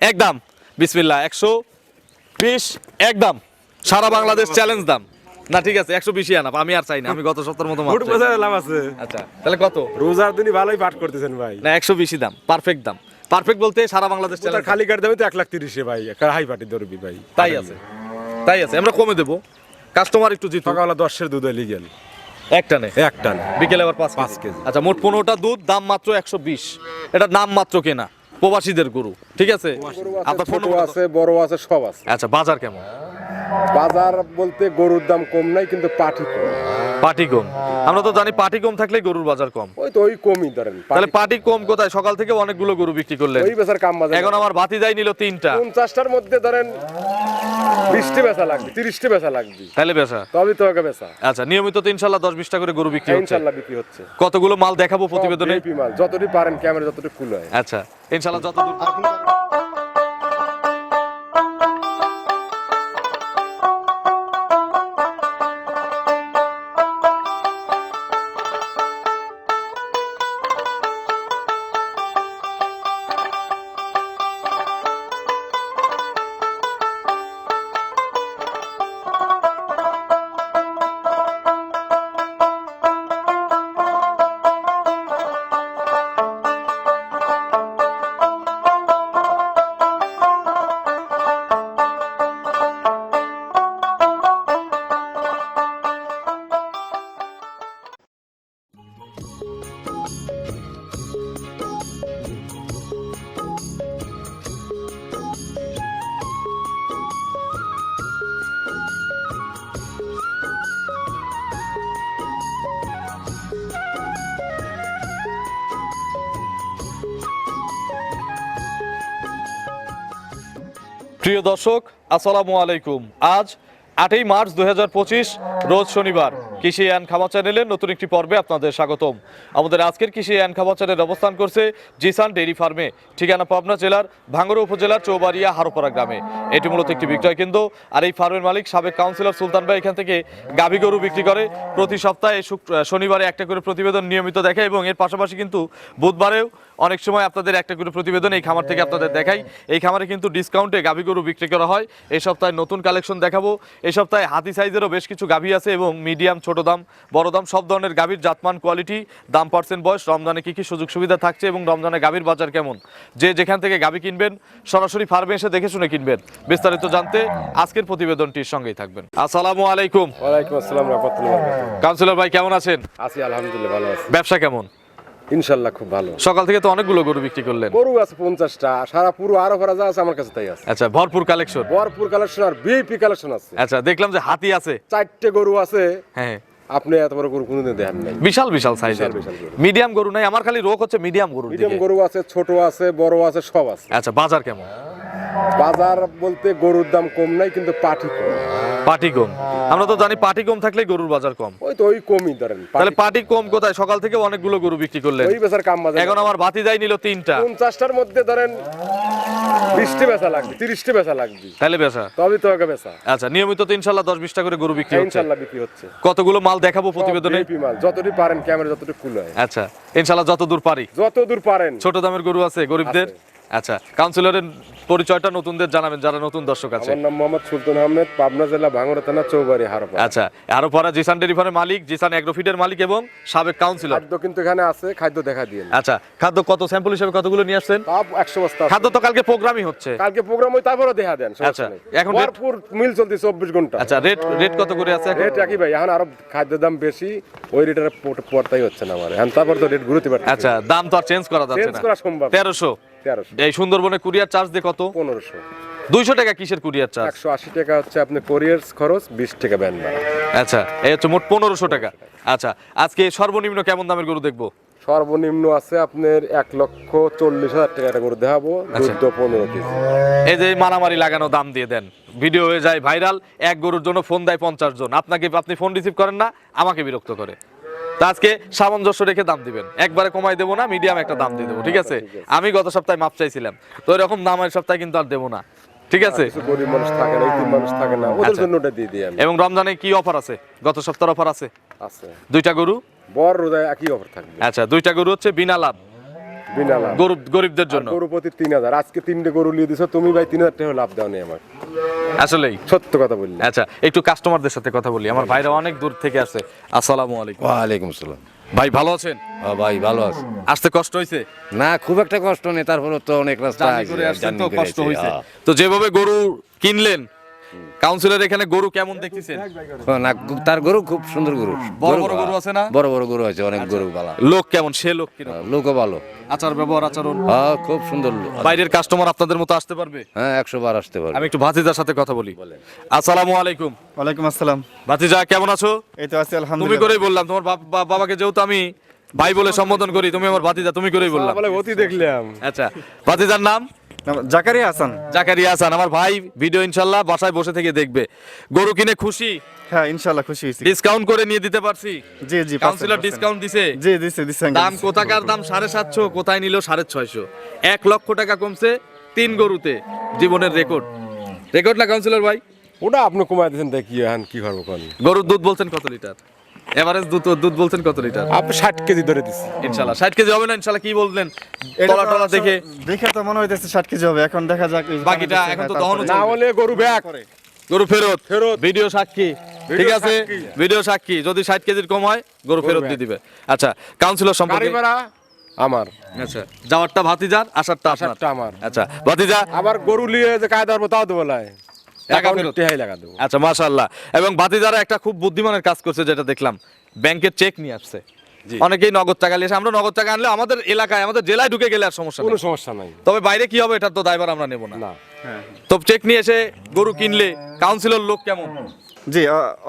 একদম। বিসমিল্লা একশো বিশ একদম। সারা বাংলাদেশ চ্যালেঞ্জ দাম। না ঠিক আছে একশো বিশই আনাপ আমি আর চাই না আমি গত সপ্তাহের মতো লাভ আছে। আচ্ছা তাহলে কত? রোজার দিনই ভালোই পাঠ করতেছেন ভাই। না একশো বিশই দাম পারফেক্ট দাম। পারফেক্ট বলতে সারা বাংলাদেশ চ্যালেঞ্জ খালি কাট দামে তো এক লাখ তিরিশে ভাই হাই পাটি ধরবি ভাই। তাই আছে তাই আছে আমরা কমে দেবো। কাস্টমার একটু জিত সকালে দশের দুধ লিগেল একটা নে। এক টান বিকেলে আবার পাঁচ পাঁচ কেজি। কেজি। আচ্ছা মোট পনেরোটা দুধ দাম মাত্র একশো বিশ। এটা নাম মাত্র কেনা। প্রবাসীদের গরু ঠিক আছে? আপনার ফোন আছে বড় আছে সব আছে। আচ্ছা বাজার কেমন? বাজার বলতে গরুর দাম কম নাই কিন্তু পাটি কম। পাটি কম। আমরা তো জানি পাটি কম থাকলে গরুর বাজার কম। ওই তো ওই কমই ধরেন তাহলে পাটি কম কোথায়? সকাল থেকে অনেকগুলো গরু বিক্রি করলেন। ওই বেচার কাম বাজার এখন আমার বাতি যাই নিল তিনটা। পঞ্চাশটার মধ্যে ধরেন বিশটি বেচা লাগবে তিরিশটি বেচা লাগবে। তাহলে বেচা? তবে তো আগে বেচা। আচ্ছা নিয়মিত তো ইনশাল্লাহ দশ বিশটা করে গরু বিক্রি হচ্ছে। ইনশাল্লাহ বিক্রি হচ্ছে। কতগুলো মাল দেখাবো প্রতিবেদনে? মাল যতটি পারেন ক্যামেরা যতটি ফুল হয় আচ্ছা ইনশাল্লাহ যত প্রিয় দর্শক আসসালামু আলাইকুম। আজ আটই মার্চ দুহাজার পঁচিশ রোজ শনিবার। কৃষি অ্যান্ড খামার চ্যানেলের নতুন একটি পর্বে আপনাদের স্বাগতম। আমাদের আজকের কৃষি অ্যান্ড খামার চ্যানেল অবস্থান করছে জিসান ডেইরি ফার্মে, ঠিকানা পাবনা জেলার ভাঙ্গড়া উপজেলার চৌবাড়িয়া হারোপাড়া গ্রামে। এটি মূলত একটি বিক্রয় কেন্দ্র, আর এই ফার্মের মালিক সাবেক কাউন্সিলর সুলতান ভাই এখান থেকে গাভী গরু বিক্রি করে প্রতি সপ্তাহে শনিবারে একটা করে প্রতিবেদন নিয়মিত দেখে এবং এর পাশাপাশি কিন্তু বুধবারেও অনেক সময় আপনাদের একটা করে প্রতিবেদন এই খামার থেকে আপনাদের দেখাই। এই খামারে কিন্তু ডিসকাউন্টে গাভী গরু বিক্রি করা হয়। এই সপ্তাহে নতুন কালেকশন দেখাবো। এই সপ্তাহে হাতি সাইজেরও বেশ কিছু গাভী আছে এবং মিডিয়াম ছোট দাম বড় দাম সব ধরনের গাভীর জাতমান কোয়ালিটি দাম পার্সেন্ট বয়স রমজানে কী কী সুযোগ সুবিধা থাকছে এবং রমজানে গাভীর বাজার কেমন? যে যেখান থেকে গাভী কিনবেন সরাসরি ফার্মে এসে দেখে শুনে কিনবেন। বিস্তারিত জানতে আজকের প্রতিবেদনটির সঙ্গেই থাকবেন। আসসালামু আলাইকুম। ওয়ালাইকুম আসসালাম রহমতুল্লাহ কাউন্সিলর ভাই কেমন আছেন? আছি আলহামদুলিল্লাহ ভালো আছি। ব্যবসা কেমন? ইনশাল্লাহ খুব ভালো। সকাল থেকে তো অনেকগুলো গরু বিক্রি করলেন। গরু আছে পঞ্চাশটা সারা পুরো আরও ভরা যা আছে আমার কাছে তাই আছে। আচ্ছা ভরপুর কালেকশন ভরপুর কালেকশন আর বিএপি কালেকশন আছে। আচ্ছা দেখলাম যে হাতি আছে। চারটে গরু আছে। হ্যাঁ। আপনি এত বড় গরু কোনোদিন দেখেন নাই। বিশাল বিশাল সাইজের মিডিয়াম গরু। নাই আমার খালি রোগ হচ্ছে মিডিয়াম গরু মিডিয়াম গরু আছে ছোট আছে বড় আছে সব আছে। আচ্ছা বাজার কেমন? বাজার বলতে গরুর দাম কম নাই কিন্তু পাটি কম। পাটি কম আমরা তো জানি পাটি কম থাকলে গরুর বাজার কম। ওই তো ওই কমই ধরেন তাহলে পাটি কম কোথায়? সকাল থেকে অনেকগুলো গরু বিক্রি করলেন। ওই বেচার কাম বাজার এখন আমার বাতি যাই নিল তিনটা। মধ্যে ধরেন বেচা লাগবে তিরিশটি বেচা লাগবে। তাহলে বেচা? তবে তো আগে বেচা। আচ্ছা নিয়মিত তো দশ বিশটা করে গরু বিক্রি হচ্ছে। ইনশাল্লাহ বিক্রি হচ্ছে। কতগুলো মাল দেখাবো প্রতিবেদনে? মাল যতটি পারেন ক্যামেরা যতটুকু হয় আচ্ছা ইনশাল্লাহ যত দূর পারি। যত দূর পারেন। ছোট দামের গরু আছে গরিবদের? আচ্ছা কাউন্সিলরের পরিচয়টা নতুনদের জানাবেন যারা নতুন দর্শক আছে। আমার নাম মোহাম্মদ সুলতান আহমেদ পাবনা জেলা ভাঙড়া থানা চৌবাড়ি হারপা। আচ্ছা আরও পরা জিসান ডেরিফারের মালিক জিসান অ্যাগ্রোফিডের মালিক এবং সাবেক কাউন্সিলর। খাদ্য কিন্তু এখানে আছে খাদ্য দেখা দিয়ে আচ্ছা খাদ্য কত স্যাম্পল হিসেবে কতগুলো নিয়ে আসছেন? তাপ একশো বস্তা খাদ্য তো কালকে প্রোগ্রামই হচ্ছে। কালকে প্রোগ্রাম ওই তারপরে দেখা দেন আচ্ছা, এখন ভরপুর মিল চলছে চব্বিশ ঘণ্টা। আচ্ছা রেট রেট কত করে আছে এখন? রেট একই ভাই এখন আরও খাদ্যের দাম বেশি ওই রেটের পড়তাই হচ্ছে না আমার। এখন তারপর তো রেট ঘুরতে পারছে আচ্ছা দাম তো আর চেঞ্জ করা যাচ্ছে না। চেঞ্জ করা সম্ভব। তেরোশো। তেরোশো। এই সুন্দরবনে কুরিয়ার চার্জ দিয়ে কত? পনেরোশো। দুইশো টাকা কিসের কুরিয়ার চার্জ? একশো আশি টাকা হচ্ছে আপনি কোরিয়ার খরচ বিশ টাকা ব্যান ভাড়া। আচ্ছা এই হচ্ছে মোট পনেরোশো টাকা। আচ্ছা আজকে সর্বনিম্ন কেমন দামের গরু দেখব? সর্বনিম্ন আছে আপনার এক লক্ষ চল্লিশ হাজার টাকা একটা করে দেখাবো আচ্ছা। পনেরো কেজি। এই যে মারামারি লাগানো দাম দিয়ে দেন। ভিডিও হয়ে যায় ভাইরাল এক গরুর জন্য ফোন দেয় পঞ্চাশ জন। আপনাকে আপনি ফোন রিসিভ করেন না আমাকে বিরক্ত করে। তা আজকে সামঞ্জস্য রেখে দাম দিবেন। একবারে কমাই দেবো না মিডিয়াম একটা দাম দিয়ে দেবো ঠিক আছে? আমি গত সপ্তাহে মাপ চাইছিলাম। তো এরকম দাম এই সপ্তাহে কিন্তু আর দেবো না ঠিক আছে? গরিব মানুষ থাকে না ইতিম মানুষ থাকে না ওদের আচ্ছা। জন্য ওটা দিয়ে দিই আমি। এবং রমজানে কি অফার আছে? গত সপ্তাহের অফার আছে? আছে। দুইটা গরু? বড় রোজায় একই অফার থাকবে। আচ্ছা দুইটা গরু হচ্ছে বিনা লাভ। গরিব গরিবদের জন্য? গরু প্রতি তিন হাজার। আজকে তিনটে গরু নিয়ে দিছো তুমি ভাই তিন হাজার টাকা লাভ দাও নি আমার। আসলেই? সত্য কথা বললি। আচ্ছা একটু কাস্টমারদের সাথে কথা বলি। আমার ভাইরা অনেক দূর থেকে আছে আসসালামু আলাইকুম। ওয়ালাইকুম আসসালাম। ভাই ভালো আছেন? ভাই ভালো আছে। আসতে কষ্ট হয়েছে না খুব একটা কষ্ট নেই তারপরে তো অনেক রাস্তা কষ্ট হয়েছে হ্যাঁ। তো যেভাবে গরু কিনলেন কাউন্সিলর এখানে গরু কেমন দেখতেছেন? না তার গরু খুব সুন্দর গরু। বড় বড় গরু আছে না? বড় বড় গরু আছে অনেক গরু ভালো। লোক কেমন? সে লোক কীরকম? লোকও ভালো। আচার ব্যবহার আচরণ? হ্যাঁ খুব সুন্দর লোক। বাইরের কাস্টমার আপনাদের মতো আসতে পারবে? হ্যাঁ একশো বার আসতে পারবে। আমি একটু ভাতিজার সাথে কথা বলি। আসসালামু আলাইকুম। ওয়ালাইকুম আসসালাম। ভাতিজা কেমন আছো? এই তো আছি আলহামদুলিল্লাহ। তুমি করেই বললাম তোমার বাবাকে যেহেতু আমি ভাই বলে সম্বোধন করি তুমি আমার ভাতিজা তুমি করেই বললাম। বলে অতি দেখলাম। আচ্ছা ভাতিজার নাম- জাকারিয়া হাসান। জাকারিয়া হাসান আমার ভাই ভিডিও ইনশাল্লাহ বাসায় বসে থেকে দেখবে। গরু কিনে খুশি? হ্যাঁ ইনশাআল্লাহ খুশি হয়েছি। ডিসকাউন্ট করে নিয়ে দিতে পারছি? জি জি কাউন্সিলর ডিসকাউন্ট দিছে? জি দিছে দিছে দাম কোথাকার দাম? সাড়ে সাতশো কোথায় নিল? সাড়ে ছয়শো। এক লক্ষ টাকা কমছে তিন গরুতে। জীবনের রেকর্ড রেকর্ড না কাউন্সিলর ভাই? ওটা আপনি কমাই দিয়েছেন দেখি এখন কি করব কোন। গরুর দুধ বলছেন কত লিটার? এভারেজ দুধ দুধ বলছেন কত লিটার? আপনি ষাট কেজি ধরে দিচ্ছি ইনশাল্লাহ ষাট কেজি হবে না ইনশাল্লাহ কি বললেন? তলা টলা দেখে। দেখে তো মনে হইতেছে ষাট কেজি হবে এখন দেখা যাক বাকিটা এখন তো দহন না হলে গরু ব্যাগ। গরু ফেরত। ফেরত। ভিডিও সাক্ষী। ঠিক আছে? ভিডিও সাক্ষী। যদি ষাট কেজির কম হয় গরু ফেরত দিয়ে দিবে। আচ্ছা কাউন্সিলর সম্পর্কে আমার। আচ্ছা যাওয়ারটা ভাতিজার আসারটা আসারটা আমার। আচ্ছা ভাতিজা আবার গরু নিয়ে যে কায়দা করব তাও দেবো টাকা ফেরত। লাগা দেবো। আচ্ছা মাশাআল্লাহ। এবং ভাতিজারা একটা খুব বুদ্ধিমানের কাজ করছে যেটা দেখলাম। ব্যাংকের চেক নিয়ে আসছে। অনেকেই নগদ টাকা নিয়ে আমরা নগদ টাকা আনলে আমাদের এলাকায় আমাদের জেলায় ঢুকে গেলে আর সমস্যা কোনো সমস্যা নাই। তবে বাইরে কি হবে এটা তো দায়বার আমরা নেব না। তো চেক নিয়ে এসে গরু কিনলে কাউন্সিলর লোক কেমন? জি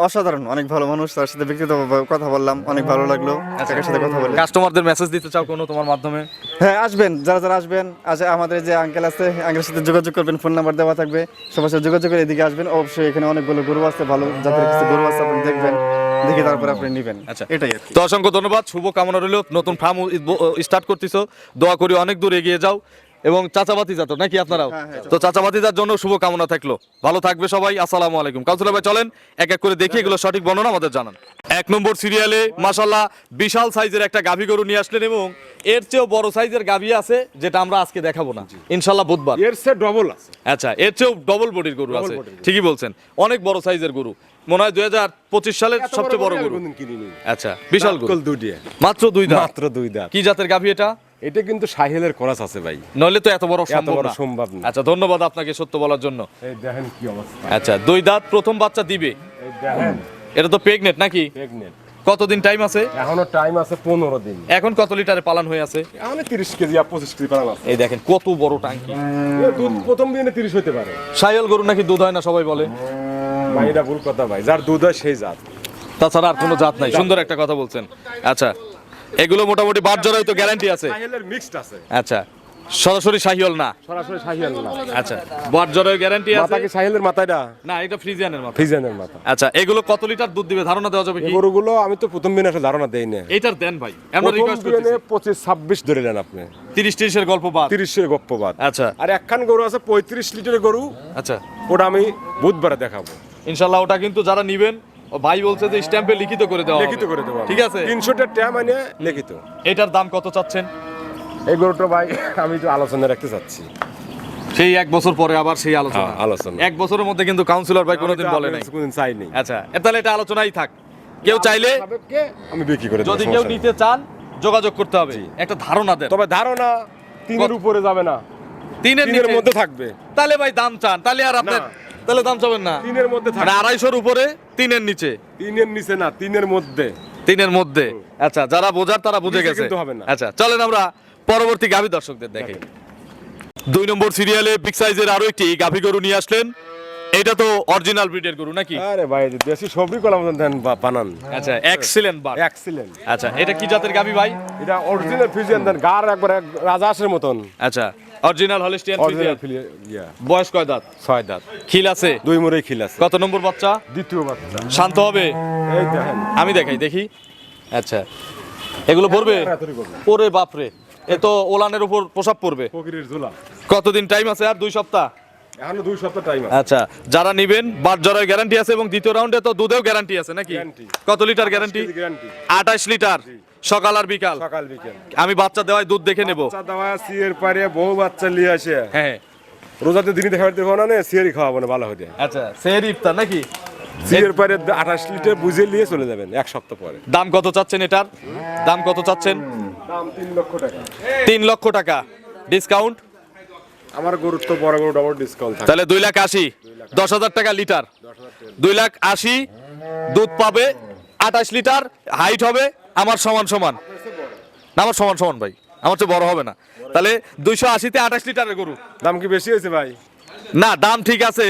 অসাধারণ। অনেক ভালো মানুষ তার সাথে ব্যক্তিগত কথা বললাম অনেক ভালো লাগল। তার সাথে কথা বলে। কাস্টমারদের মেসেজ দিতে চাও কোনো তোমার মাধ্যমে? হ্যাঁ আসবেন যারা যারা আসবেন আজ আমাদের যে আঙ্কেল আছে আঙ্কেলের সাথে যোগাযোগ করবেন ফোন নাম্বার দেওয়া থাকবে। সবার সাথে যোগাযোগ করে এদিকে আসবেন। অবশ্যই এখানে অনেকগুলো গরু আছে ভালো জাতের কিছু গরু আছে আপনি দেখবেন। দেখে তারপরে আপনি নেবেন। আচ্ছা। এটাই আর তো অসংখ্য ধন্যবাদ শুভ কামনা রইল। নতুন ফার্ম স্টার্ট করতেছো। দোয়া করি অনেক দূর এগিয়ে যাও। এবং চাচাবাতি যাতো নাকি আপনারাও? তো চাচাবাতি চাচাবাতিদার জন্য শুভ কামনা থাকল। ভালো থাকবে সবাই আসসালামু আলাইকুম। কাউন্সিলর ভাই চলেন এক এক করে দেখি এগুলো সঠিক বর্ণনা আমাদের জানান। এক নম্বর সিরিয়ালে মাসাল্লাহ বিশাল সাইজের একটা গাভী গরু নিয়ে আসলেন এবং এর চেয়েও বড় সাইজের গাভী আছে যেটা আমরা আজকে দেখাবো না। ইনশাল্লাহ বুধবার। এর সে ডবল আছে। আচ্ছা এর চেয়েও ডবল বডির গরু আছে। ঠিকই বলছেন। অনেক বড় সাইজের গরু। মনে হয় দুই হাজার পঁচিশ সালের সবচেয়ে বড় গরু। আচ্ছা বিশাল গরু। কল মাত্র দুই দাঁত। মাত্র দুই দাঁত। কি জাতের গাভী এটা? এটা কিন্তু সাহেলের খরচ আছে ভাই। নইলে তো এত বড় এত সম্ভব বড় না। সম্ভব না। আচ্ছা ধন্যবাদ আপনাকে সত্য বলার জন্য। এই দেখেন কি অবস্থা। আচ্ছা দুই দাঁত প্রথম বাচ্চা দিবে। এই দেখেন। এটা তো প্রেগনেট নাকি? প্রেগনেন্ট কতদিন টাইম আছে? এখনও টাইম আছে পনেরো দিন। এখন কত লিটারে পালন হয়ে আছে? এখন তিরিশ কেজি আর পঁচিশ কেজি পালাম আছে। এই দেখেন কত বড় টাঙ্কি দুধ প্রথম দিনে তিরিশ হতে পারে। সাইল গরু নাকি দুধ হয় না সবাই বলে? ভাই এটা ভুল কথা ভাই। যার দুধ হয় সেই জাত। তাছাড়া আর কোনো জাত নাই। সুন্দর একটা কথা বলছেন। আচ্ছা এগুলো মোটামুটি বাট জরাই তো গ্যারান্টি আছে। মিক্সড আছে। আচ্ছা সরাসরি শাহিওল না? সরাসরি সাহিল না। আচ্ছা বাট গ্যারান্টি মাথা আছে? কি মাথাটা না এটা ফ্রিজিয়ানের মাথা। ফ্রিজেনের মাথা। আচ্ছা এগুলো কত লিটার দুধ দিবে? ধারণা দেওয়া যাবে কি? গরুগুলো আমি তো প্রথম দিনে আসলে ধারণা দেই না এইটার দেন ভাই। আমরা রিকোয়েস্ট দিনে করতেছি। পঁচিশ ছাব্বিশ ধরে নেন আপনি। তিরিশ তিরিশের গল্প বাদ। তিরিশের গপ্পবাদ আচ্ছা। আর একখান গরু আছে পঁয়ত্রিশ লিটারের গরু। আচ্ছা। ওটা আমি বুধবারে দেখাবো। ইনশাল্লাহ ওটা কিন্তু যারা নিবেন ভাই বলছে যে স্ট্যাম্পে লিখিত করে দেওয়া লিখিত করে দেবো ঠিক আছে? তিনশোটা ট্যাম মানে লিখিত। এটার দাম কত চাচ্ছেন? এই গরুটা ভাই আমি একটু আলোচনা রাখতে চাচ্ছি। সেই এক বছর পরে আবার সেই আলোচনা। হ্যাঁ, আলোচনা। এক বছরের মধ্যে কিন্তু কাউন্সিলর ভাই কোনোদিন বলে নাই। কোনোদিন চাইনি আচ্ছা তাহলে এটা আলোচনাই থাক। কেউ চাইলে আমি বিক্রি করে দেবো, যদি কেউ নিতে চান যোগাযোগ করতে হবে। একটা ধারণা দেন। তবে ধারণা তিনের উপরে যাবে না। তিনের মধ্যে থাকবে। তাহলে ভাই দাম চান। তাহলে আর আপনার। তাহলে দাম চাবেন না। তিনের মধ্যে মানে আড়াইশোর উপরে তিনের নিচে। তিনের নিচে না তিনের মধ্যে। তিনের মধ্যে। আচ্ছা যারা বোঝার তারা বুঝে গেছে। আচ্ছা চলেন আমরা পরবর্তী গাভী দর্শকদের দেখি। দুই নম্বর সিরিয়ালে বিগ সাইজের আরও একটি গাভী গরু নিয়ে আসলেন। এটা তো অরিজিনাল ব্রিডের গরু নাকি? আরে ভাই দেশি সবরি কলাম দেন বানান। আচ্ছা এক্সিলেন্ট বার। এক্সিলেন্ট আচ্ছা এটা কি জাতের গাভী ভাই? এটা অরিজিনাল ফিজিয়ান দেন গার একবার এক রাজাসের মতন। আচ্ছা অরিজিনাল হলিস্টিয়ান অরিজিনাল বয়স কয় দাঁত? ছয় দাঁত। খিল আছে? দুই মুড়ে খিল আছে। কত নম্বর বাচ্চা? দ্বিতীয় বাচ্চা। শান্ত হবে? এই দেখেন। আমি দেখাই দেখি। আচ্ছা। এগুলো পড়বে ওরে বাপরে। এ তো ওলানের উপর প্রসাব পড়বে। কতদিন টাইম আছে আর দুই সপ্তাহ? এখনও দুই সপ্তাহ টাইম আছে। আচ্ছা যারা নিবেন বার জ্বরের গ্যারান্টি আছে এবং দ্বিতীয় রাউন্ডে তো দুধেও গ্যারান্টি আছে নাকি? কত লিটার গ্যারান্টি গ্যারান্টি আঠাশ লিটার সকাল আর বিকাল। সকাল বিকাল। আমি বাচ্চা দেওয়ায় দুধ দেখে নেব। বাচ্চা দেওয়া সিয়ের পারে বহু বাচ্চা নিয়ে আসে। হ্যাঁ। রোজাতে দিনই দেখা দেখো না সিয়েরই খাওয়াবো না ভালো হতে আচ্ছা সেহের ইফতার নাকি? সিয়ের পারে আঠাশ লিটার বুঝে নিয়ে চলে যাবেন এক সপ্তাহ পরে। দাম কত চাচ্ছেন এটার? দাম কত চাচ্ছেন? দাম তিন লক্ষ টাকা। তিন লক্ষ টাকা। ডিসকাউন্ট? আমার গরুর তো বড় বড় ডবল ডিসকাউন্ট থাকে। তাহলে দুই লাখ আশি। দশ হাজার টাকা লিটার। দুই লাখ আশি দুধ পাবে আঠাশ লিটার হাইট হবে আমার সমান সমান। আমার সমান সমান ভাই। আমার চেয়ে বড় হবে না। তাহলে দুইশো আশিতে আঠাশ লিটারের গরু। দাম কি বেশি হয়েছে ভাই? না দাম ঠিক আছে।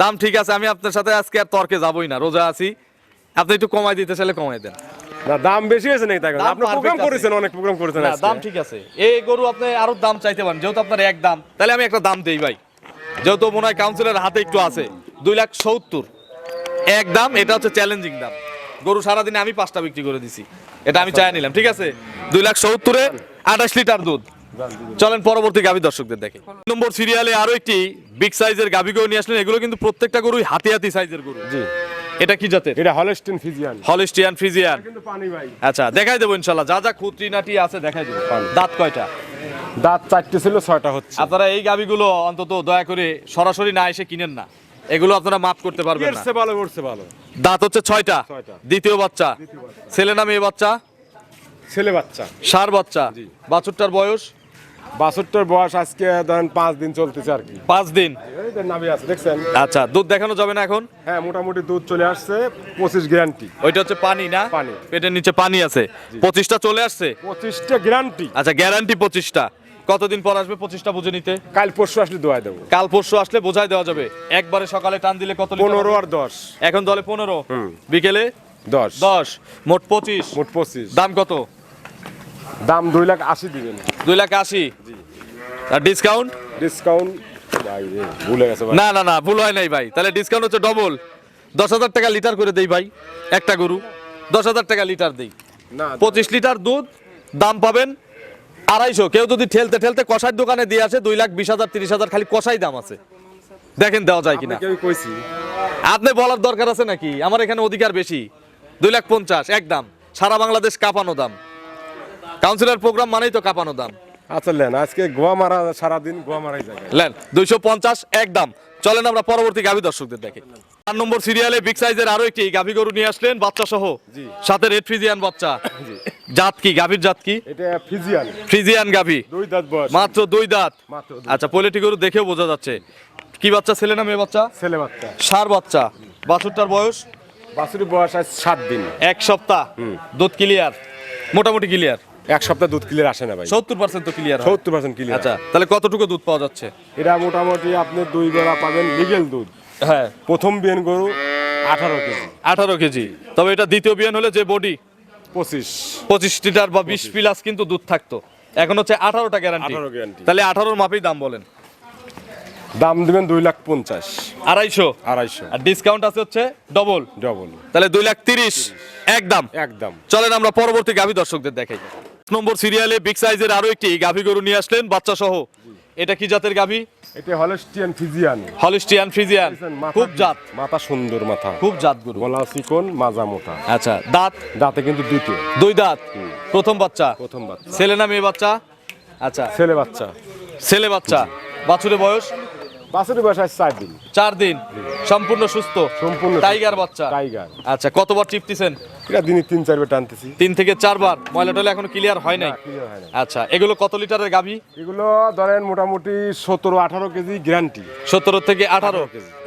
দাম ঠিক আছে। আমি আপনার সাথে আজকে আর তর্কে যাবই না। রোজা আছি। আপনি একটু কমাই দিতে চাইলে কমাই দেন। না দাম বেশি হয়েছে নাকি তাই? আপনি প্রোগ্রাম করেছেন অনেক প্রোগ্রাম করেছেন না দাম ঠিক আছে। এই গরু আপনি আরও দাম চাইতে পারেন। যেহেতু আপনার এক দাম তাহলে আমি একটা দাম দেই ভাই। যেহেতু মনে হয় কাউন্সিলের হাতে একটু আছে। দুই লাখ সত্তর। এক দাম এটা হচ্ছে চ্যালেঞ্জিং দাম। গরু সারাদিনে আমি পাঁচটা বিক্রি করে দিছি। এটা আমি চাই নিলাম ঠিক আছে? দুই লাখ সত্তরে আঠাশ লিটার দুধ। চলেন পরবর্তী গাভী দর্শকদের দেখে। নম্বর সিরিয়ালে আরও একটি বিগ সাইজের গাভী গরু নিয়ে আসলেন। এগুলো কিন্তু প্রত্যেকটা গরুই হাতি হাতি সাইজের গরু। জি। এটা কি জাতের? এটা হলস্টিন ফিজিয়ান হলিস্টিয়ান ফ্রিজিয়ান কিন্তু পানি ভাই। আচ্ছা দেখাই দেবো ইনশাল্লাহ। যা যা খুঁটিনাটি আছে দেখাই দেবো। দাঁত কয়টা? দাঁত চারটে ছিল ছয়টা হচ্ছে। আপনারা এই গাবিগুলো অন্তত দয়া করে সরাসরি না এসে কিনেন না। এগুলো আপনারা মাপ করতে পারবেন না। ভালো করছে ভালো। দাঁত হচ্ছে ছয়টা। দ্বিতীয় বাচ্চা। ছেলে না মেয়ে বাচ্চা? ছেলে বাচ্চা। সার বাচ্চা। বাছুরটার বয়স? বাষট্টার বয়স আজকে ধরেন পাঁচ দিন চলতেছে আর কি। পাঁচ দিন। নাভি আছে দেখছেন? আচ্ছা দুধ দেখানো যাবে না এখন? হ্যাঁ মোটামুটি দুধ চলে আসছে পঁচিশ গ্যারান্টি। ওইটা হচ্ছে পানি না? পানি। পেটের নিচে পানি আছে। পঁচিশটা চলে আসছে? পঁচিশটা গ্যারান্টি। আচ্ছা গ্যারান্টি পঁচিশটা। কতদিন পর আসবে পঁচিশটা বুঝে নিতে? কাল পরশু আসলে দোয়াই দেবো। কাল পরশু আসলে বোঝাই দেওয়া যাবে। একবারে সকালে টান দিলে কত পনেরো আর দশ। এখন দলে পনেরো। বিকেলে? দশ। দশ। মোট পঁচিশ। মোট পঁচিশ। দাম কত? দাম দুই লাখ আশি দিবেন। দুই লাখ আশি? আর ডিসকাউন্ট ডিসকাউন্ট ভুলে গেছে না না না ভুল হয় নাই ভাই। তাহলে ডিসকাউন্ট হচ্ছে ডবল দশ হাজার টাকা লিটার করে দেই ভাই একটা গরু। দশ হাজার টাকা লিটার দেই। না পঁচিশ লিটার দুধ দাম পাবেন আড়াইশো। কেউ যদি ঠেলতে ঠেলতে কষাই দোকানে দিয়ে আসে দুই লাখ বিশ হাজার তিরিশ হাজার খালি কষাই দাম আছে। দেখেন দেওয়া যায় কিনা। কইছি। আপনি বলার দরকার আছে নাকি? আমার এখানে অধিকার বেশি। দুই লাখ পঞ্চাশ এক দাম। সারা বাংলাদেশ কাঁপানো দাম। কাউন্সিলর প্রোগ্রাম মানেই তো কাঁপানো দাম। আচ্ছা লেন আজকে গোয়া মারা সারাদিন গোয়া মারাই যায়। লেন দুইশো পঞ্চাশ এক দাম। চলেন আমরা পরবর্তী গাভী দর্শকদের দেখি। চার নম্বর সিরিয়ালে বিগ সাইজের আরও একটি গাভী গরু নিয়ে আসলেন বাচ্চা সহ। সাথে রেড ফ্রিজিয়ান বাচ্চা। জাত কি? গাভীর জাত কি? এটা ফ্রিজিয়ান গাভী। দুই দাঁত বয়স। মাত্র দুই দাঁত। আচ্ছা পোলেটি গরু দেখেও বোঝা যাচ্ছে। কি বাচ্চা ছেলে না মেয়ে বাচ্চা? ছেলে বাচ্চা। সার বাচ্চা। বাছুরটার বয়স? বাছুরি বয়স আজ সাত দিন। এক সপ্তাহ। দুধ ক্লিয়ার মোটামুটি ক্লিয়ার এক সপ্তাহ দুধ ক্লিয়ার আসে না ভাই। সত্তর পার্সেন্ট তো ক্লিয়ার সত্তর পার্সেন্ট ক্লিয়ার আচ্ছা তাহলে কতটুকু দুধ পাওয়া যাচ্ছে? এটা মোটামুটি আপনি দুই বেলা পাবেন লিগেল দুধ। হ্যাঁ। প্রথম বিয়ান গরু আঠারো কেজি। আঠারো কেজি। তবে এটা দ্বিতীয় বিয়ান হলে যে বডি পঁচিশ। পঁচিশ লিটার বা বিশ প্লাস কিন্তু দুধ থাকতো। এখন হচ্ছে আঠারোটা গ্যারান্টি 18 তাহলে আঠারোর মাপেই দাম বলেন। দাম দিবেন দুই লাখ পঞ্চাশ। আড়াইশো? আড়াইশো। আর ডিসকাউন্ট আছে হচ্ছে ডবল ডবল তাহলে দুই লাখ তিরিশ। একদম একদম চলেন আমরা পরবর্তী গাভী দর্শকদের দেখাই। নম্বর সিরিয়ালে বিগ সাইজের আরও একটি গাভী গরু নিয়ে আসলেন বাচ্চা সহ এটা কি জাতের গাভী? এটা হলস্টিয়ান ফিজিয়ান। হলিস্টিয়ান ফ্রিজিয়ান খুব জাত। মাথা সুন্দর মাথা। খুব জাত গরু। গলা চিকন মাজা মোটা। আচ্ছা দাঁত? দাঁতে কিন্তু দুইটো। দুই দাঁত। প্রথম বাচ্চা? প্রথম বাচ্চা। ছেলে না মেয়ে বাচ্চা? আচ্ছা। ছেলে বাচ্চা। ছেলে বাচ্চা। বাছুরের বয়স? বাছুরি বয়স চার দিন। চার দিন? সম্পূর্ণ সুস্থ? সম্পূর্ণ টাইগার বাচ্চা? টাইগার আচ্ছা কতবার টিপতেছেন এটা দিনে তিন চারবার টানতেছি। তিন থেকে চারবার? ময়লা টয়লা এখনও ক্লিয়ার হয় নাই? নাই। আচ্ছা এগুলো কত লিটারের গাভী? এগুলো ধরেন মোটামুটি সতেরো আঠারো কেজি গ্যারান্টি সতেরো থেকে আঠারো?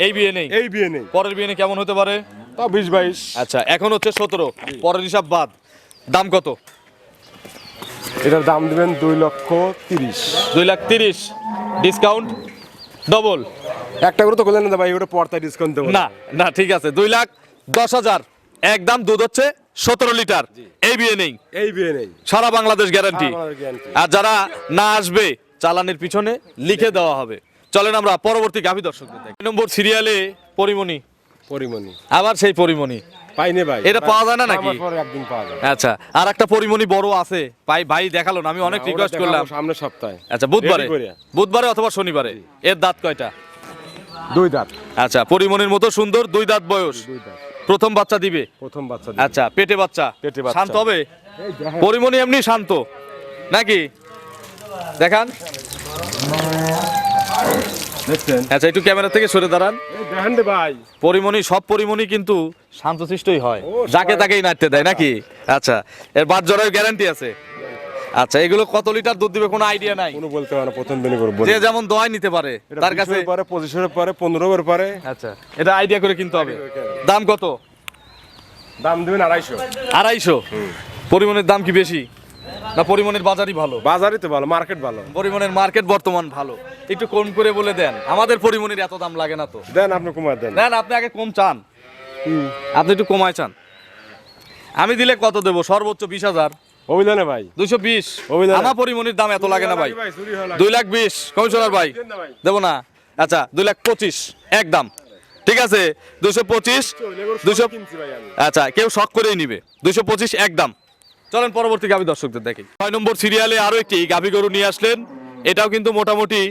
এই বিয়ে নেই? এই বিয়ে নেই। পরের বিয়ে কেমন হতে পারে? তাও বিশ বাইশ। আচ্ছা এখন হচ্ছে সতেরো। পরের হিসাব বাদ। দাম কত? এটার দাম দিবেন দুই লক্ষ তিরিশ। দুই লাখ তিরিশ। ডিসকাউন্ট ডবল একটা করে তো করলেন না ভাই ওটা পর্তায় ডিসকাউন্ট দেবো। না না ঠিক আছে। দুই লাখ দশ হাজার। একদম দুধ হচ্ছে সতেরো লিটার। এই বিয়ে নেই। এই বিয়ে নেই। সারা বাংলাদেশ গ্যারান্টি। আর যারা না আসবে চালানের পিছনে লিখে দেওয়া হবে। চলেন আমরা পরবর্তী গাভী দর্শকদের দেখি। নম্বর সিরিয়ালে পরিমণি। পরিমণি। আবার সেই পরিমণি। পাইনে ভাই। এটা পাওয়া যায় না নাকি? পরে একদিন পাওয়া যায় আচ্ছা আর একটা পরিমণি বড় আছে। ভাই ভাই দেখাল না আমি অনেক রিকোয়েস্ট করলাম। সামনের সপ্তাহে। আচ্ছা বুধবারে? বুধবারে অথবা শনিবারে? এর দাঁত কয়টা? দুই দাঁত। আচ্ছা পরিমণির মতো সুন্দর দুই দাঁত বয়স। প্রথম বাচ্চা দিবে? প্রথম বাচ্চা আচ্ছা পেটে বাচ্চা? পেটে বাচ্চা। শান্ত হবে? পরিমণি এমনি শান্ত। নাকি? দেখান। আচ্ছা একটু ক্যামেরা থেকে সরে দাঁড়ান। দেখেন ভাই। পরিমণি সব পরিমণি কিন্তু শান্তশিষ্টই হয়। যাকে তাকেই নাড়তে দেয় নাকি? আচ্ছা এর বাদ জড়ার গ্যারান্টি আছে। আচ্ছা এগুলো কত লিটার দুধ দিবে কোনো আইডিয়া নাই? কোনো বলতে পারে প্রথম দিনই করে যে যেমন দোয়াই নিতে পারে তার কাছে পরে পঁচিশের পরে পনেরোর পরে। আচ্ছা এটা আইডিয়া করে কিনতে হবে। দাম কত? দাম দেবেন আড়াইশো। আড়াইশো? পরিমণের দাম কি বেশি? না পরিমণের বাজারই ভালো? বাজারই তো ভালো মার্কেট ভালো। পরিমণের মার্কেট বর্তমান ভালো। একটু কম করে বলে দেন আমাদের পরিমণের এত দাম লাগে না তো। দেন আপনি কমায় দেন। দেন আপনি আগে কম চান। আপনি একটু কমায় চান। আমি দিলে কত দেবো? সর্বোচ্চ বিশ হাজার। অভিধানে ভাই। দুইশো বিশ। আমার পরিমণির দাম এত লাগে না ভাই। দুই লাখ বিশ। কমিশনার ভাই। দেবো না। আচ্ছা দুই লাখ পঁচিশ একদম ঠিক আছে? দুশো পঁচিশ দুশো আচ্ছা কেউ শখ করেই নিবে। দুইশো পঁচিশ একদম চলেন পরবর্তী গাভী দর্শকদের দেখি। ছয় নম্বর সিরিয়ালে আরও একটি গাভী গরু নিয়ে আসলেন। এটাও কিন্তু মোটামুটি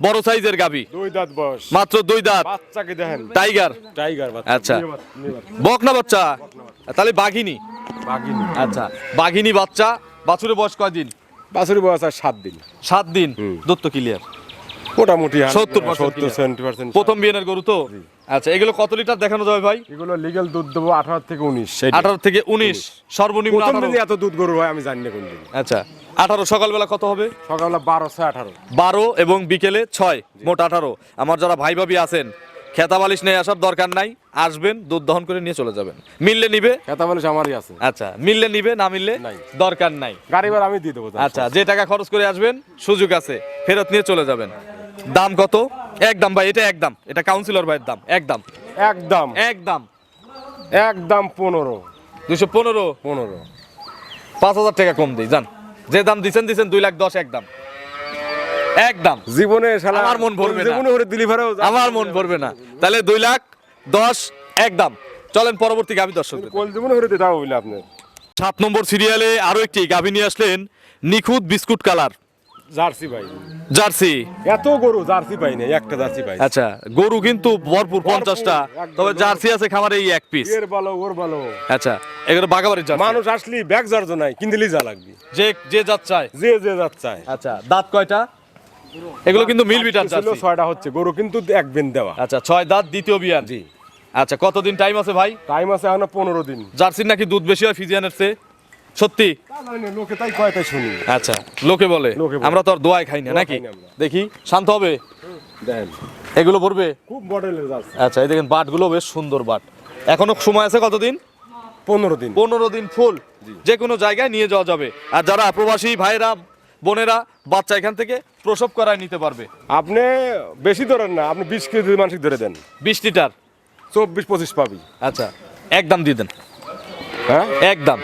বড় সাইজের গাভী দুই দাঁত বয়স। মাত্র দুই দাঁত। বাচ্চাকে দেখেন। টাইগার। টাইগার বাচ্চা। আচ্ছা। বকনা বাচ্চা। তাহলে বাঘিনী। বাঘিনী। আচ্ছা বাঘিনী বাচ্চা। বাছুরের বয়স কয়দিন বাছুরি বয়স আর সাত দিন। সাত দিন। দত্ত ক্লিয়ার মোটামুটি আর- 70% সত্তর। সেভেন্টি পার্সেন্ট প্রথম বিয়ের গরু তো? আচ্ছা এগুলো কত লিটার দেখানো যাবে ভাই? এগুলো লিগেল দুধ দেবো আঠারো থেকে উনিশ। আঠারো থেকে উনিশ সর্বনিম্ন প্রথম এত দুধ গরু হয় আমি জানি না কোন দিন। আচ্ছা আঠারো সকালবেলা কত হবে? সকালবেলা বারোশো আঠারো। বারো এবং বিকেলে ছয় মোট আঠারো। আমার যারা ভাই ভাবি আছেন খেতা বালিশ নিয়ে আসার দরকার নাই আসবেন দুধ দহন করে নিয়ে চলে যাবেন। মিললে নিবে? খেতা বলিস আমারই আছে। আচ্ছা মিললে নিবে না মিললে দরকার নাই। গাড়ি ভাড়া আমি দিয়ে দেবো আচ্ছা যে টাকা খরচ করে আসবেন সুযোগ আছে ফেরত নিয়ে চলে যাবেন। দাম কত? একদম ভাই এটা একদম এটা কাউন্সিলর ভাইয়ের দাম। একদম। একদম একদম একদম পনেরো। দুশো পনেরো? পনেরো। পাঁচ হাজার টাকা কম দিই জান। যে দাম দিচ্ছেন দিচ্ছেন দুই লাখ দশ একদম একদম জীবনে শালা আমার মন ভরবে না। জীবনে ওরে দিলি ভাড়াও আমার মন ভরবে না। তাহলে দুই লাখ দশ একদম চলেন পরবর্তী গাভী দর্শক কোল জীবনে ওরে দিতে হবে আপনি সাত নম্বর সিরিয়ালে আরও একটি গাভী নিয়ে আসলেন নিখুঁত বিস্কুট কালার। জার্সি ভাই। জার্সি? এত গরু জার্সি পাই না একটা জার্সি পাই। আচ্ছা গরু কিন্তু ভরপুর পঞ্চাশটা তবে জার্সি আছে খামারে এই এক পিস এর ভালো ওর ভালো। আচ্ছা এগুলো বাগাবাড়ির জার্সি? মানুষ আসলি ব্যাগ জার্জ নাই যা লাগবে। যে যে জাত চায়। যে যে যাচ্ছে আচ্ছা দাঁত কয়টা? এগুলো কিন্তু মিল বিটার জার্সি। ছয়টা হচ্ছে গরু কিন্তু এক বেন দেওয়া। আচ্ছা ছয় দাঁত দ্বিতীয় বিয়ান। জি। আচ্ছা কতদিন টাইম আছে ভাই? টাইম আছে এখন পনেরো দিন। জার্সির নাকি দুধ বেশি হয় ফিজিয়ানের চেয়ে? সত্যি? লোকে তাই কয় তাই শুনি। আচ্ছা লোকে বলে। আমরা তো আর দোয়াই খাই না নাকি। দেখি শান্ত হবে? এগুলো ভরবে খুব মডেলের আচ্ছা এই দেখেন বাটগুলো বেশ সুন্দর বাট। এখনও সময় আছে কতদিন? পনেরো দিন। পনেরো দিন ফুল। যে কোনো জায়গায় নিয়ে যাওয়া যাবে। আর যারা প্রবাসী ভাইরা বোনেরা বাচ্চা এখান থেকে প্রসব করায় নিতে পারবে। আপনি বেশি ধরেন না আপনি বিশ কেজি মানসিক ধরে দেন। বিশ লিটার? চব্বিশ পঁচিশ পাবি। আচ্ছা একদম দিয়ে দেন। হ্যাঁ? একদম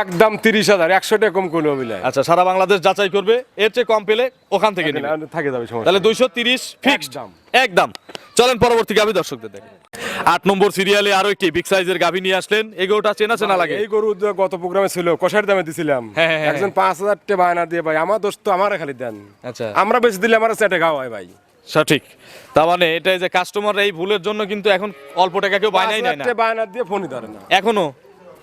একদম তিরিশ হাজার একশো টাকা কম করলে মিলায় আচ্ছা সারা বাংলাদেশ যাচাই করবে এর চেয়ে কম পেলে ওখান থেকে থাকে যাবে তাহলে দুইশো তিরিশ ফিক্সড একদম। একদম। চলেন পরবর্তী গাভী দর্শকদের দেখেন আট নম্বর সিরিয়ালে আরও একটি বিগ সাইজের গাভী নিয়ে আসলেন। এগোটা চেনা চেনা লাগে। এই গরু গত প্রোগ্রামে ছিল কষার দামে দিছিলাম। হ্যাঁ, হ্যাঁ, হ্যাঁ। একজন পাঁচ হাজার টাকা বায়না দিয়ে ভাই আমার দোস্ত আমার খালি দেন। আচ্ছা। আমরা বেশি দিলে আমার খাওয়া হয় ভাই। সঠিক। তার মানে এটা যে কাস্টমার এই ভুলের জন্য কিন্তু এখন অল্প টাকা কেউ বায়নাই নেয় না। বায়না দিয়ে ফোনই ধরে না। এখনও?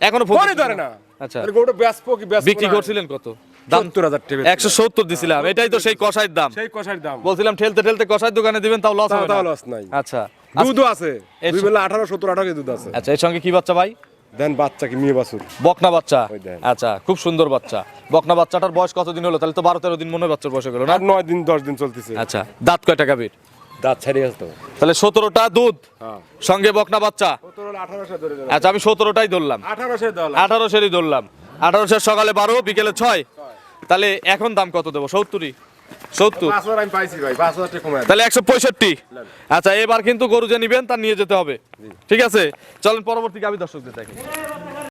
এখনও ফোনই ধরে না। আচ্ছা। গরুটা বেচবো কি বেচবো বিক্রি করছিলেন কত? দাম সত্তর হাজার টাকা একশো সত্তর দিছিলাম। এটাই তো সেই কষাইয়ের দাম। সেই কষার দাম। বলছিলাম ঠেলতে ঠেলতে কষাই দোকানে দিবেন তাও লস হবে তাও লস নাই। আচ্ছা। দুধও আছে। দুই বেলা আঠারো সত্তর আঠারো দুধ আছে। আচ্ছা এর সঙ্গে কি বাচ্চা ভাই? দেন বাচ্চা কি মেয়ে বাছুর। বকনা বাচ্চা? আচ্ছা খুব সুন্দর বাচ্চা। বকনা বাচ্চাটার বয়স কতদিন হলো? তাহলে তো বারো তেরো দিন মনে হয় বাচ্চার বয়স হয়ে গেল না? নয় দিন দশ দিন চলতেছে। আচ্ছা দাঁত কয়টা গাভীর দাঁত ছাড়িয়ে গেছে তো। তাহলে সতেরোটা দুধ হ্যাঁ। সঙ্গে বকনা বাচ্চা। আচ্ছা আমি সতেরোটাই ধরলাম। আঠারোশেরই ধরলাম। আঠারোশের সকালে বারো বিকেলে ছয়। তাহলে এখন দাম কত দেবো? সত্তরই। সত্তর। পাঁচ পাঁচ তাহলে একশো পঁয়ষট্টি। আচ্ছা এবার কিন্তু গরু যে নিবেন তার নিয়ে যেতে হবে। ঠিক আছে? চলেন পরবর্তী গাভী দর্শকদের দেখি।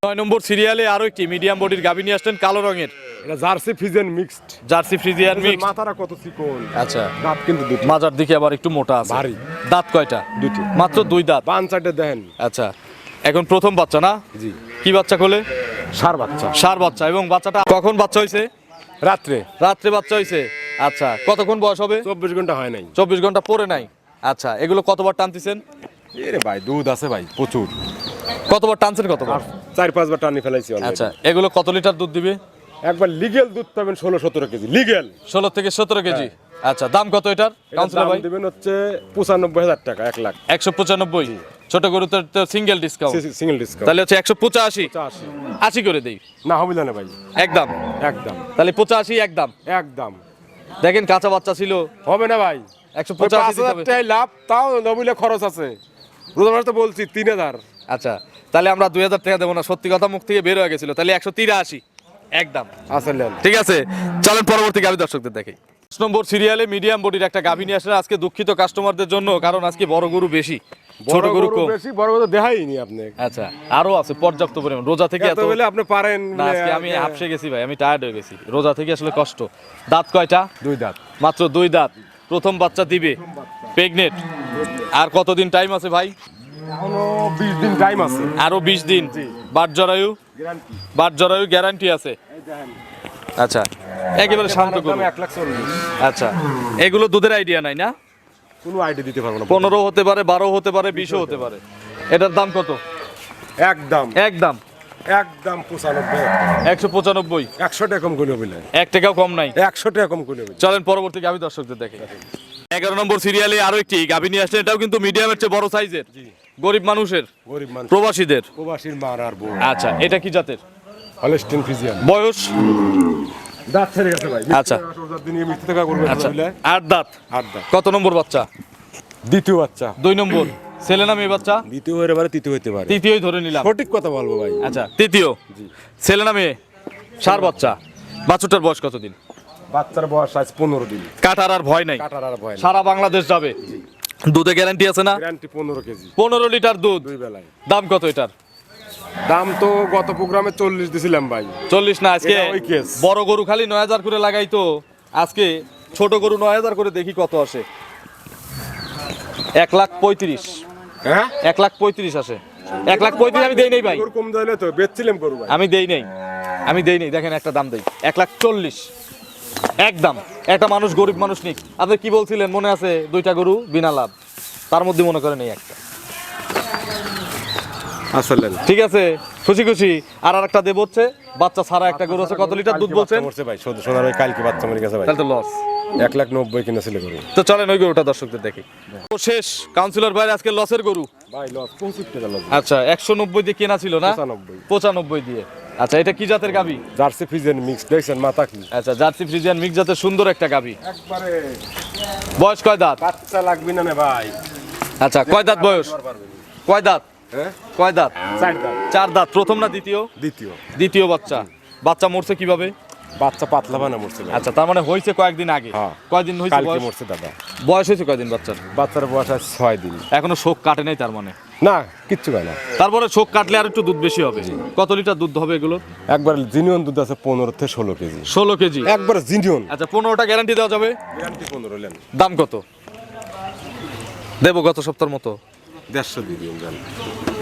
নয় নম্বর সিরিয়ালে আরও একটি মিডিয়াম বডির গাভী নিয়ে আসলেন কালো রঙের। এটা jersey Friesian mixed. Jersey Friesian mix মাথাটা কত চিকন। আচ্ছা। দাঁত কিন্তু দুটি। মাজার দিকে আবার একটু মোটা আছে। ভারী। দাঁত কয়টা? দুটি। মাত্র দুই দাঁত। পান চারটে দেখেন। আচ্ছা এখন প্রথম বাচ্চা না? জি। কি বাচ্চা কোলে? সার বাচ্চা। সার বাচ্চা। এবং বাচ্চাটা কখন বাচ্চা হয়েছে রাত্রে। রাত্রে বাচ্চা হয়েছে আচ্ছা কতক্ষণ বয়স হবে? চব্বিশ ঘণ্টা হয় নাই। চব্বিশ ঘণ্টা পরে নাই। আচ্ছা এগুলো কতবার টানতেছেন? এরে ভাই দুধ আছে ভাই প্রচুর। কতবার টানছেন কতবার? চার পাঁচবার টানি ফেলাইছি আচ্ছা এগুলো কত লিটার দুধ দিবে? একবার লিগেল দুধ পাবেন ষোলো সতেরো কেজি লিগেল ষোলো থেকে সতেরো কেজি। আচ্ছা দাম কত এটার? কাউন্সিলর ভাই? দেবেন হচ্ছে পঁচানব্বই হাজার টাকা এক লাখ। একশো পঁচানব্বই। ছোট গরুতে তো সিঙ্গেল ডিসকাউন্ট সিঙ্গেল ডিসকাউন্ট তাহলে হচ্ছে একশো পঁচাশি। পঁচাশি। আশি করে দেই। না হবে না ভাই। একদম। একদম। তাহলে পঁচাশি একদম। একদম। দেখেন কাঁচা বাচ্চা ছিল। হবে না ভাই। একশো পঁচাশি লাভ তাও নবিলে খরচ আছে। তো বলছি তিন হাজার। আচ্ছা তাহলে আমরা দুই হাজার টাকা দেবো না। সত্যি কথা মুখ থেকে বের হয়ে গেছিল। তাহলে একশো তিরাশি। একদম। আসলে ঠিক আছে? চলেন পরবর্তী গাড়ি দর্শকদের দেখে। নম্বর সিরিয়ালে মিডিয়াম বডির একটা গাভী নিয়ে আসলে আজকে দুঃখিত কাস্টমারদের জন্য কারণ আজকে বড় গরু বেশি ছোট গরু গরু কম। বেশি বড় গরু দেখাইনি আপনি। আচ্ছা আরও আছে পর্যাপ্ত পরিমাণ। রোজা থেকে এত বলে আপনি পারেন না আজকে আমি হাফসে গেছি ভাই আমি টায়ার্ড হয়ে গেছি। রোজা থেকে আসলে কষ্ট। দাঁত কয়টা? দুই দাঁত। মাত্র দুই দাঁত। প্রথম বাচ্চা দিবে। প্রেগনেট আর কতদিন টাইম আছে ভাই? এখনও বিশ দিন টাইম আছে। আরও বিশ দিন। বাট জরায়ু বাট জরায়ু গ্যারান্টি আছে। আচ্ছা। একেবারে শান্ত করুন এক লাখ চল্লিশ। আচ্ছা। এগুলো দুধের আইডিয়া নাই না? কোনো আইডিয়া দিতে পারব না। পনেরো হতে পারে বারো হতে পারে বিশও হতে পারে। এটার দাম কত? একদম। একদম একদম পঁচানব্বই। একশো পঁচানব্বই? একশো টাকা কম করে বলে এক টাকাও কম নাই। একশো টাকা কম করে চলেন পরবর্তী গাভী দর্শকদের দেখে এগারো নম্বর সিরিয়ালে আরও একটি গাভী নিয়ে আসছেন এটাও কিন্তু মিডিয়ামের চেয়ে বড় সাইজের গরিব মানুষের গরিব মানুষ। প্রবাসীদের। প্রবাসীর মার আর বউ। আচ্ছা এটা কি জাতের? হলস্টিন ফিজিয়ান বয়স? দাঁত ছেড়ে গেছে ভাই। আচ্ছা। দিন মিথ্যে টাকা করবে আচ্ছা। আট দাঁত? আট দাঁত। কত নম্বর বাচ্চা? দ্বিতীয় বাচ্চা। দুই নম্বর। ছেলে না মেয়ে বাচ্চা? দ্বিতীয় হতে পারে তৃতীয় হতে পারে। তৃতীয়ই ধরে নিলাম। সঠিক কথা বলব ভাই। আচ্ছা তৃতীয়। ছেলে না মেয়ে? সার বাচ্চা। বাছুরটার বয়স কতদিন? বাচ্চার বয়স আজ পনেরো দিন। কাটার আর ভয় নাই। কাটার আর ভয় সারা বাংলাদেশ যাবে। দুধে গ্যারান্টি আছে না? গ্যারান্টি পনেরো কেজি। পনেরো লিটার দুধ। দুই বেলায়। দাম কত এটার? দাম তো গত প্রোগ্রামে চল্লিশ দিছিলাম ভাই। চল্লিশ না আজকে এটা ওই case। বড় গরু খালি নয় হাজার করে লাগাই তো। আজকে ছোট গরু নয় হাজার করে দেখি কত আসে। এক লাখ পঁয়ত্রিশ। হ্যাঁ? এক লাখ পঁয়ত্রিশ আসে। এক লাখ পঁয়ত্রিশ আমি দেই নেই ভাই। কম দিলে তো বেচছিলাম গরু ভাই। আমি দেই নেই। আমি দেই নেই দেখেন একটা দাম দেই। এক লাখ চল্লিশ। একদম। একটা মানুষ গরিব মানুষ নিক আপনি কি বলছিলেন? মনে আছে দুইটা গরু বিনা লাভ। তার মধ্যে মনে করেন এই একটা। আসলে ঠিক আছে? খুশি খুশি। আর আর একটা দেব হচ্ছে বাচ্চা ছাড়া একটা গরু আছে কত লিটার দুধ বলছেন? ভাই সোনা- সোনার ওই কালকে বাচ্চা মরে গেছে ভাই। তাহলে তো লস এক লাখ নব্বই কিনেছিল গরু। তো চলেন ওই গরুটা দর্শকদের দেখি। তো শেষ কাউন্সিলর ভাই আজকে লসের গরু। ভাই লস পঁচিশ টাকা লস আচ্ছা একশো নব্বই দিয়ে কেনা ছিল না? পঁচানব্বই। পঁচানব্বই দিয়ে। আচ্ছা এটা কি জাতের গাবি? জার্সি ফিজেন মিক্স দেখছেন মাথা কি? আচ্ছা জার্সি ফ্রিজিয়ান মিক্স জাতের সুন্দর একটা গাবি। একবারে। বয়স কয় দাঁত? বাচ্চা লাগবে না ভাই। আচ্ছা কয় দাঁত বয়স? কয় দাঁত? কয় দাঁত? চার দাম চার দাঁত। প্রথম না দ্বিতীয়? দ্বিতীয়। দ্বিতীয় বাচ্চা। বাচ্চা মরছে কীভাবে? বাচ্চা পাতলা বানা মরছে আচ্ছা তার মানে হয়েছে কয়েকদিন আগে। হ্যাঁ। কয়দিন হয়েছে কালকে মরছে দাদা। বয়স হয়েছে কয়দিন বাচ্চার? বাচ্চার বয়স আজ ছয় দিন। এখনও শোক কাটে নাই তার মানে? না কিচ্ছু হয় না। তারপরে শোক কাটলে আর একটু দুধ বেশি হবে। কত লিটার দুধ হবে এগুলো? একবার জিনিয়ন দুধ আছে পনেরো থেকে ষোলো কেজি। ষোলো কেজি। একবার জিনিয়ন আচ্ছা পনেরোটা গ্যারান্টি দেওয়া যাবে? গ্যারান্টি পনেরো দাম কত? দেবো গত সপ্তাহের মতো। দেড়শো দিয়ে দিন জান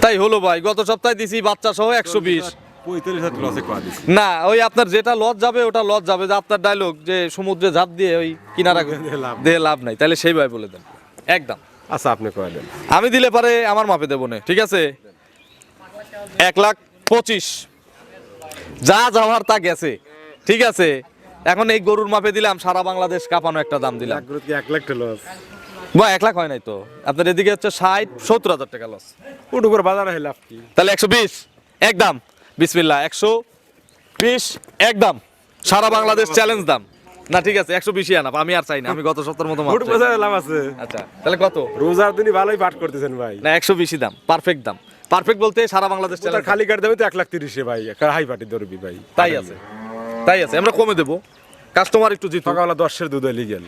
তাই হলো ভাই গত সপ্তাহে দিছি বাচ্চা সহ একশো বিশ। পঁয়তাল্লিশ হাজার লসে কয়া দিছি। না ওই আপনার যেটা লস যাবে ওটা লস যাবে যে আপনার ডায়লগ যে সমুদ্রে ঝাঁপ দিয়ে ওই কিনারা দিয়ে লাভ নাই। তাহলে সেইভাবে বলে দেন। একদম। আচ্ছা আপনি দেন। আমি দিলে পারে আমার মাপে দেবো না ঠিক আছে? এক লাখ পঁচিশ। যা যাওয়ার তা গেছে ঠিক আছে? এখন এই গরুর মাপে দিলাম সারা বাংলাদেশ কাঁপানো একটা দাম দিলাম। এক এক লাখ লস? বা এক লাখ হয় নাই তো? আপনার এদিকে হচ্ছে ষাট সত্তর হাজার টাকা লস করে বাজারে কি তাহলে একশো বিশ একদম বিসমিল্লা একশো বিশ একদম সারা বাংলাদেশ চ্যালেঞ্জ দাম। না ঠিক আছে একশো বিশই আনাপ আমি আর চাই না আমি গত সপ্তাহের মতো লাভ আছে। আচ্ছা তাহলে কত? রোজার দিনই ভালোই পাঠ করতেছেন ভাই। না একশো বিশই দাম পারফেক্ট দাম। পারফেক্ট বলতে সারা বাংলাদেশ চ্যালেঞ্জ খালি কাট দেবে তো এক লাখ তিরিশে ভাই একটা হাই পার্টি ধরবি ভাই। তাই আছে তাই আছে আমরা কমে দেবো। কাস্টমার একটু জিত। সকালবেলা দশের দুধ লিগেল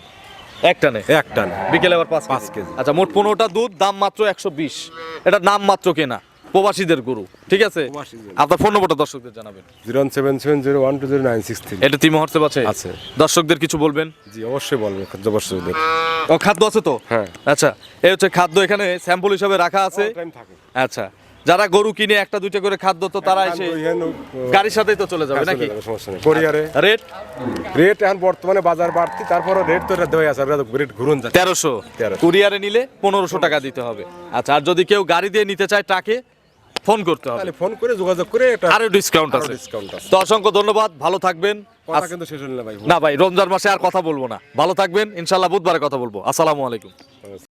একটা নে একটা না বিকেলে আবার পাঁচ পাঁচ কেজি। আচ্ছা মোট পনেরোটা দুধ দাম মাত্র একশো বিশ। এটা নাম মাত্র কেনা? প্রবাসীদের গরু ঠিক আছে? আপনার ফোন নম্বরটা দর্শকদের জানাবেন। Zero seven seven zero one two zero nine six three. এটা তিন হোয়াটসঅ্যাপ আছে? আছে। দর্শকদের কিছু বলবেন? জি অবশ্যই বলব অবশ্যই ও খাদ্য আছে তো? হ্যাঁ। আচ্ছা এই হচ্ছে খাদ্য এখানে স্যাম্পল হিসাবে রাখা আছে। আচ্ছা যারা গরু কিনে একটা দুইটা করে খাদ্য তো তারা এসে গাড়ির সাথেই তো চলে যাবে নাকি? সমস্যা নেই। কোরিয়ারে। রেট? রেট এখন বর্তমানে বাজার বাড়তি তারপরে রেট তো এটা দেওয়া আছে রেট ঘুরুন তেরোশো। 1300 কুরিয়ারে নিলে পনেরোশো টাকা দিতে হবে। আচ্ছা আর যদি কেউ গাড়ি দিয়ে নিতে চায় ট্রাকে ফোন করতে হবে। ফোন করে যোগাযোগ করে এটা আরও ডিসকাউন্ট আছে। ডিসকাউন্ট আছে। তো অসংখ্য ধন্যবাদ ভালো থাকবেন। কথা কিন্তু শেষ হল না ভাই। না ভাই রমজান মাসে আর কথা বলব না। ভালো থাকবেন ইনশাল্লাহ বুধবারে কথা বলব। আসসালামু আলাইকুম।